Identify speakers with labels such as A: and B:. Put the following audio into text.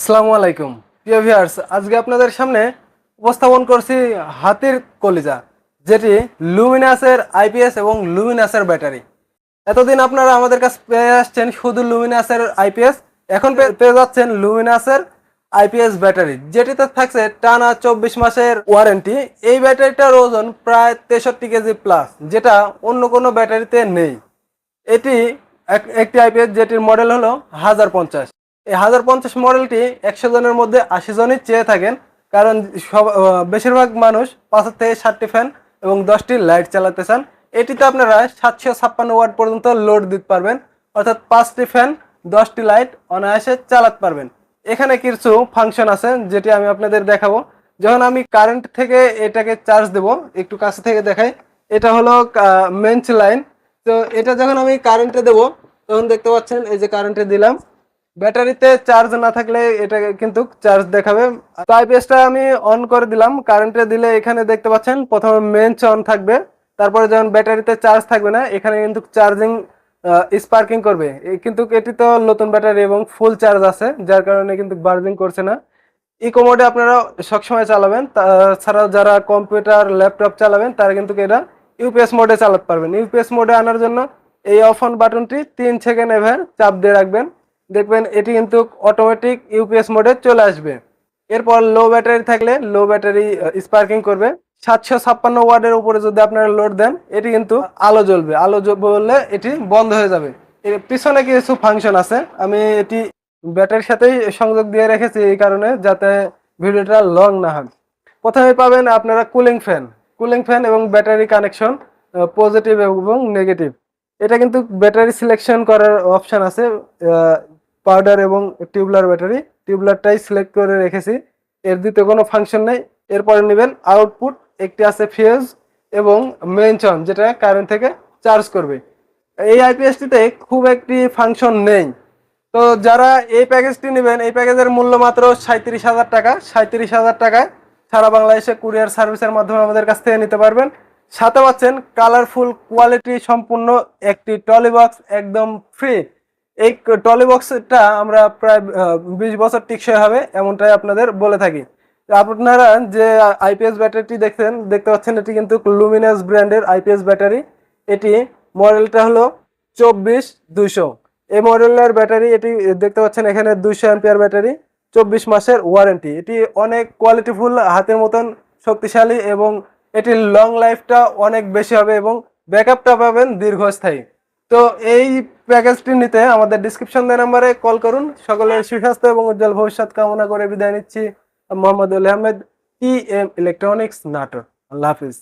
A: আসসালামু আলাইকুম। প্রিয় ভিউয়ার্স, আজকে আপনাদের সামনে উপস্থাপন করছি হাতির কলিজা, যেটি লুমিনাসের আইপিএস এবং লুমিনাসের ব্যাটারি। এতদিন আপনারা আমাদের কাছে পেয়ে আসছেন শুধু লুমিনাসের আইপিএস, এখন পেয়ে যাচ্ছেন লুমিনাসের আইপিএস ব্যাটারি, যেটিতে থাকছে টানা চব্বিশ মাসের ওয়ারেন্টি। এই ব্যাটারিটার ওজন প্রায় তেষট্টি কেজি প্লাস যেটা অন্য কোনো ব্যাটারিতে নেই। এটি এক- একটি আইপিএস যেটির মডেল হলো হাজার পঞ্চাশ। এই হাজার পঞ্চাশ মডেলটি একশো জনের মধ্যে আশি জনই চেয়ে থাকেন, কারণ সব বেশিরভাগ মানুষ পাঁচের থেকে ষাটটি ফ্যান এবং দশটি লাইট চালাতে চান। এটিতে আপনারা সাতশো ছাপ্পান্ন ওয়াট পর্যন্ত লোড দিতে পারবেন, অর্থাৎ পাঁচটি ফ্যান দশটি লাইট অনায়াসে চালাতে পারবেন। এখানে কিছু ফাংশন আছে যেটি আমি আপনাদের দেখাবো। যখন আমি কারেন্ট থেকে এটাকে চার্জ দেব, একটু কাছে থেকে দেখাই, এটা হলো মেঞ্চ লাইন তো এটা যখন আমি কারেন্টে দেব, তখন দেখতে পাচ্ছেন এই যে কারেন্টে দিলাম। ব্যাটারিতে চার্জ না থাকলে এটা কিন্তু চার্জ দেখাবে। তো আইপিএসটা আমি অন করে দিলাম কারেন্টে দিলে এখানে দেখতে পাচ্ছেন, প্রথমে মেঞ্চ অন থাকবে, তারপরে যখন ব্যাটারিতে চার্জ থাকবে না, এখানে কিন্তু চার্জিং স্পার্কিং করবে। কিন্তু এটি তো নতুন ব্যাটারি এবং ফুল চার্জ আছে, যার কারণে কিন্তু বার্জিং করছে না। ইকো মোডে আপনারা সবসময় চালাবেন তাছাড়াও যারা কম্পিউটার ল্যাপটপ চালাবেন, তারা কিন্তু এটা ইউপিএস মোডে চালাতে পারবেন। ইউপিএস মোডে আনার জন্য এই অফ অন বাটনটি তিন সেকেন্ড এভার চাপ দিয়ে রাখবেন। দেখবেন এটি কিন্তু অটোমেটিক ইউপিএস মোডে চলে আসবে। এরপর লো ব্যাটারি থাকলে লো ব্যাটারি স্পার্কিং করবে। সাতশো ছাপ্পান্ন ওয়ার্ডের উপরে যদি আপনারা লোড দেন, এটি কিন্তু আলো জ্বলবে। আলো জ্বললে এটি বন্ধ হয়ে যাবে। এর পিছনে কিছু ফাংশন আছে। আমি এটি ব্যাটারির সাথেই সংযোগ দিয়ে রেখেছি এই কারণে, যাতে ভিডিওটা লং না হয়। প্রথমে পাবেন আপনারা কুলিং ফ্যান কুলিং ফ্যান এবং ব্যাটারি কানেকশন পজিটিভ এবং নেগেটিভ এটা কিন্তু ব্যাটারি সিলেকশন করার অপশন আছে পাউডার এবং টিউবলার ব্যাটারি টিউবলারটাই সিলেক্ট করে রেখেছি। এর দ্বিতীয় কোনো ফাংশন নেই। এরপরে নেবেন আউটপুট একটি আছে ফিউজ এবং মেনশন যেটা কারেন্ট থেকে চার্জ করবে। এই আইপিএসটিতে খুব একটি ফাংশন নেই। তো যারা এই প্যাকেজটি নেবেন, এই প্যাকেজের মূল্য মাত্র সাঁত্রিশ হাজার টাকা। সাঁত্রিশ হাজার টাকায় সারা বাংলাদেশে কুরিয়ার সার্ভিসের মাধ্যমে আমাদের কাছ থেকে নিতে পারবেন। সাথে পাচ্ছেন কালারফুল কোয়ালিটি সম্পূর্ণ একটি টলি বক্স একদম ফ্রি এই টলি বক্সটা আমরা প্রায় বিশ বছর টিকসই হবে এমনটাই আপনাদের বলে থাকি। আপনারা যে আইপিএস ব্যাটারিটি দেখছেন, দেখতে পাচ্ছেন এটি কিন্তু লুমিনাস ব্র্যান্ডের আইপিএস ব্যাটারি। এটি মডেলটা হলো চব্বিশ দুশো এই মডেলের ব্যাটারি, এটি দেখতে পাচ্ছেন এখানে দুইশো অ্যাম্পিয়ার ব্যাটারি, চব্বিশ মাসের ওয়ারেন্টি। এটি অনেক কোয়ালিটিফুল হাতের মতন, শক্তিশালী এবং এটির লং লাইফটা অনেক বেশি হবে এবং ব্যাকআপটা পাবেন দীর্ঘস্থায়ী। তো এই প্যাকেজটি নিতে আমাদের ডিসক্রিপশন দেওয়া নাম্বারে কল করুন। সকলের সুস্বাস্থ্য এবং উজ্জ্বল ভবিষ্যৎ কামনা করে বিদায় নিচ্ছি। Mohammad Ahmed E M electronics নাটক আল্লাহ হাফিজ।